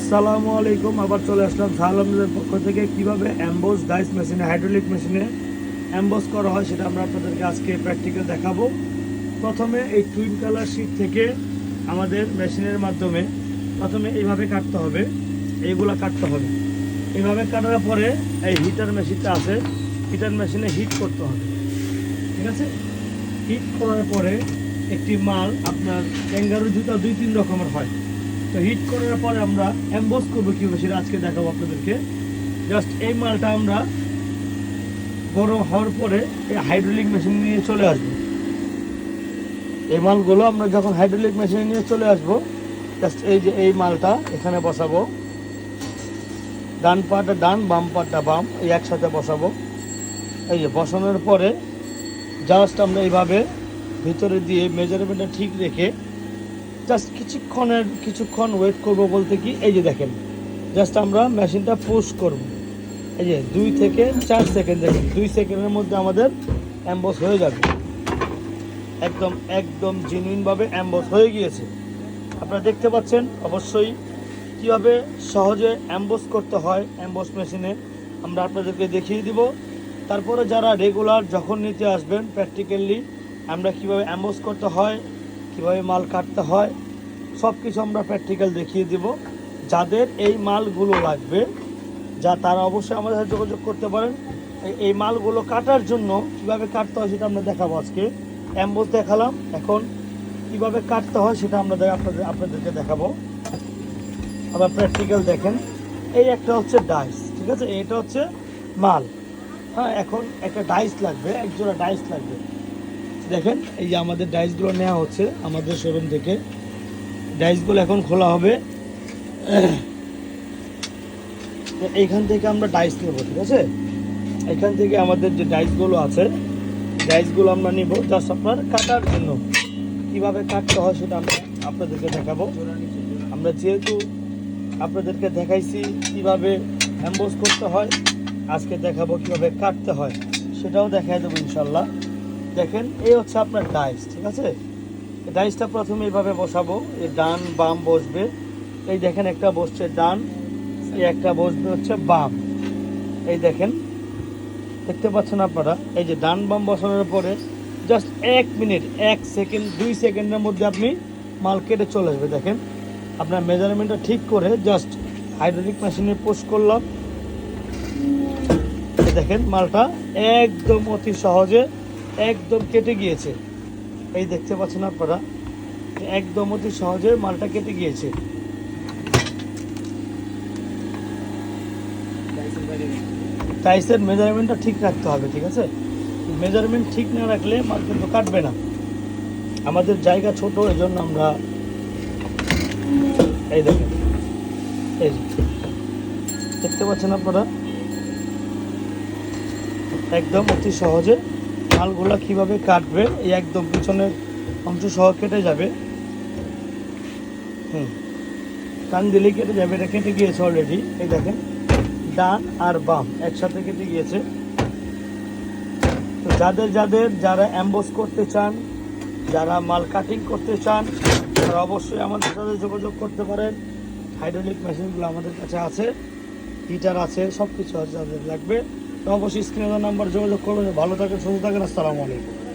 আসসালামু আলাইকুম। আবার চলে আসলাম সালামদের পক্ষ থেকে। কীভাবে অ্যাম্বোস ডাইস মেশিনে হাইড্রোলিক মেশিনে অ্যাম্বোস করা হয় সেটা আমরা আপনাদেরকে আজকে প্র্যাকটিক্যাল দেখাবো। প্রথমে এই টুইন কালার শিট থেকে আমাদের মেশিনের মাধ্যমে প্রথমে এইভাবে কাটতে হবে। এইগুলা কাটতে হবে। এইভাবে কাটার পরে এই হিটার মেশিনটা আছে। হিটার মেশিনে হিট করতে হবে। ঠিক আছে? হিট করার পরে একটি মাল আপনার ক্যাঙ্গারু জুতা দুই তিন রকমের হয়। তো হিট করার পরে আমরা অ্যাম্বোস করব কীভাবে সেটা আজকে দেখাবো আপনাদেরকে। জাস্ট এই মালটা আমরা গরম হওয়ার পরে এই হাইড্রোলিক মেশিন নিয়ে চলে আসব। এই মালগুলো আমরা যখন হাইড্রোলিক মেশিনে নিয়ে চলে আসব জাস্ট এই যে এই মালটা এখানে বসাবো। ডান পাটা ডান, বাম পাটা বাম, এই একসাথে বসাবো। এই যে বসানোর পরে জাস্ট আমরা এইভাবে ভিতরে দিয়ে মেজারমেন্টটা ঠিক রেখে জাস্ট কিছুক্ষণের, কিছুক্ষণ ওয়েট করব বলতে কি, এই যে দেখেন জাস্ট আমরা মেশিনটা পুশ করব। এই যে দুই থেকে চার সেকেন্ড দেখেন, দুই সেকেন্ডের মধ্যে আমাদের অ্যাম্বস হয়ে যাবে। একদম একদম জেনুইনভাবে অ্যাম্বস হয়ে গিয়েছে। আপনারা দেখতে পাচ্ছেন, অবশ্যই কীভাবে সহজে অ্যাম্বস করতে হয় অ্যাম্বস মেশিনে আমরা আপনাদেরকে দেখিয়ে দিব। তারপরে যারা রেগুলার যখন নিতে আসবেন প্র্যাকটিক্যালি আমরা কীভাবে অ্যাম্বস করতে হয় কীভাবে মাল কাটতে হয় সব কিছু আমরা প্র্যাকটিক্যাল দেখিয়ে দিব। যাদের এই মালগুলো লাগবে, যা তারা অবশ্যই আমাদের সাথে যোগাযোগ করতে পারেন। এই- মালগুলো কাটার জন্য কীভাবে কাটতে হয় সেটা আমরা দেখাবো আজকে। অ্যাম্বস দেখালাম, এখন কীভাবে কাটতে হয় সেটা আমরা আপনাদের, আপনাদেরকে দেখাবো। আবার প্র্যাকটিক্যাল দেখেন, এই একটা হচ্ছে ডাইস ঠিক আছে? এটা হচ্ছে মাল। হ্যাঁ এখন একটা ডাইস লাগবে এক জোড়া ডাইস লাগবে। দেখেন, এই যে আমাদের ডাইসগুলো নেওয়া হচ্ছে আমাদের শোরুম থেকে। ডাইসগুলো এখন খোলা হবে। এইখান থেকে আমরা ডাইস নেব, ঠিক আছে? এখান থেকে আমাদের যে ডাইসগুলো আছে, ডাইসগুলো আমরা নিব জাস্ট আপনার কাটার জন্য। কীভাবে কাটতে হয় সেটা আমরা আপনাদেরকে দেখাবো। আমরা যেহেতু আপনাদেরকে দেখাইছি কীভাবে অ্যাম্বোস করতে হয়, আজকে দেখাবো কীভাবে কাটতে হয়, সেটাও দেখাই দেবো ইনশাল্লাহ দেখেন, এই হচ্ছে আপনার ডাইস ঠিক আছে? ডাইসটা প্রথমে এইভাবে বসাবো, এই ডান বাম বসবে। এই দেখেন, একটা বসছে ডান, এই একটা বসবে হচ্ছে বাম। এই দেখেন, দেখতে পাচ্ছেন আপনারা? এই যে ডান বাম বসানোর পরে জাস্ট এক মিনিট এক সেকেন্ড দুই সেকেন্ডের মধ্যে আপনি মাল কেটে চলে আসবে। দেখেন, আপনার মেজারমেন্টটা ঠিক করে জাস্ট হাইড্রোলিক মেশিনে পোস্ট করলাম। দেখেন, মালটা একদম অতি সহজে একদম কেটে গিয়েছে। এই দেখতে পাচ্ছেন আপনারা একদম অতি সহজে মালটা কেটে গিয়েছে। টাইসের মেজারমেন্টটা ঠিক রাখতে হবে, ঠিক আছে? মেজারমেন্ট ঠিক না রাখলে মাল কিন্তু কাটবে না। আমাদের জায়গা ছোট এই জন্য আমরা এই দেখেন, এই। দেখতে পাচ্ছেন আপনারা? একদম অতি সহজে মালগুলা কীভাবে কাটবে, এই একদম পিছনের অংশ সহ কেটে যাবে। হুম। কান দিলেই কেটে যাবে, এটা কেটে গিয়েছে অলরেডি এই দেখেন। ডান আর বাম একসাথে কেটে গিয়েছে। তো যাদের যাদের যারা অ্যাম্বোস করতে চান, যারা মাল কাটিং করতে চান, তারা অবশ্যই আমাদের সাথে যোগাযোগ করতে পারেন। হাইড্রোলিক মেশিনগুলো আমাদের কাছে আছে হিটার আছে সব কিছু আছে যাদের লাগবে। অবশ্যই স্ক্রিনের নাম্বার যোগাযোগ করবেন ভালো থাকেন সুস্থ থাকেন আসসালামু আলাইকুম।